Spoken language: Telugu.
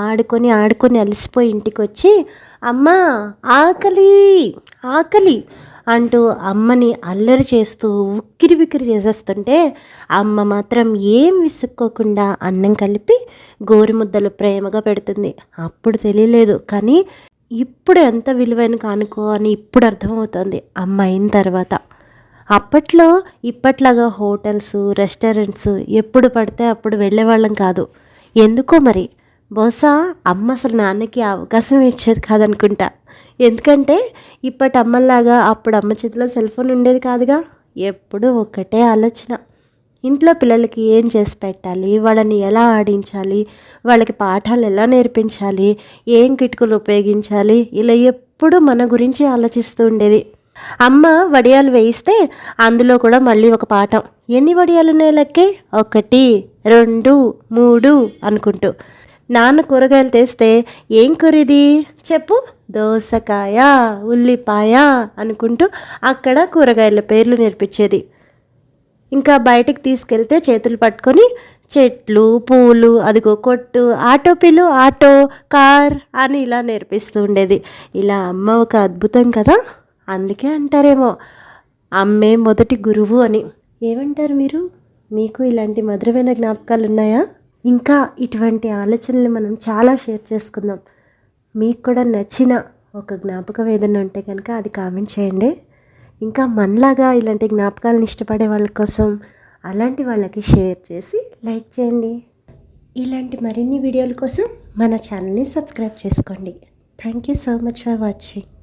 ఆడుకొని ఆడుకొని అలసిపోయి ఇంటికి వచ్చి అమ్మ ఆకలి ఆకలి అంటూ అమ్మని అల్లరి చేస్తూ ఉక్కిరి బిక్కిరి చేసేస్తుంటే అమ్మ మాత్రం ఏం విసుక్కోకుండా అన్నం కలిపి గోరుముద్దలు ప్రేమగా పెడుతుంది. అప్పుడు తెలియలేదు కానీ ఇప్పుడు ఎంత విలువైన కానుకో అని ఇప్పుడు అర్థమవుతుంది అమ్మ అయిన తర్వాత. అప్పట్లో ఇప్పట్లాగా హోటల్స్ రెస్టారెంట్స్ ఎప్పుడు పడితే అప్పుడు వెళ్ళేవాళ్ళం కాదు. ఎందుకో మరి? బహుశా అమ్మ అసలు నాన్నకి అవకాశం ఇచ్చేది కాదనుకుంటా. ఎందుకంటే ఇప్పటి అమ్మలాగా అప్పుడు అమ్మ చేతిలో సెల్ ఫోన్ ఉండేది కాదుగా? ఎప్పుడు ఒకటే ఆలోచన. ఇంట్లో పిల్లలకి ఏం చేసి పెట్టాలి? వాళ్ళని ఎలా ఆడించాలి? వాళ్ళకి పాఠాలు ఎలా నేర్పించాలి? ఏం కిటుకులు ఉపయోగించాలి? ఇలా ఎప్పుడు మన గురించి ఆలోచిస్తూ ఉండేది. అమ్మ వడియాలు వేయిస్తే అందులో కూడా మళ్ళీ ఒక పాఠం. ఎన్ని వడియాలు నేలకే ఒకటి రెండు మూడు అనుకుంటూ. నాన్న కూరగాయలు తెస్తే ఏం కూర ఇది చెప్పు. దోసకాయ ఉల్లిపాయ అనుకుంటూ అక్కడ కూరగాయల పేర్లు నేర్పించేది. ఇంకా బయటికి తీసుకెళ్తే చేతులు పట్టుకొని చెట్లు పూలు అదిగో కొట్టు ఆటో పిలు ఆటో కార్ అని ఇలా నేర్పిస్తూ ఉండేది. ఇలా అమ్మ ఒక అద్భుతం కదా? అందుకే అంటారేమో. అమ్మే మొదటి గురువు అని. ఏమంటారు మీరు? మీకు ఇలాంటి మధురమైన జ్ఞాపకాలు ఉన్నాయా ఇంకా ఇటువంటి ఆలోచనలు మనం చాలా షేర్ చేసుకుందాం. మీకు కూడా నచ్చిన ఒక జ్ఞాపకం ఏదైనా ఉంటే కనుక అది కామెంట్ చేయండి. ఇంకా మనలాగా ఇలాంటి జ్ఞాపకాలను ఇష్టపడే వాళ్ళ కోసం అలాంటి వాళ్ళకి షేర్ చేసి లైక్ చేయండి. ఇలాంటి మరిన్ని వీడియోల కోసం మన ఛానల్ని సబ్స్క్రైబ్ చేసుకోండి. Thank you so much for watching.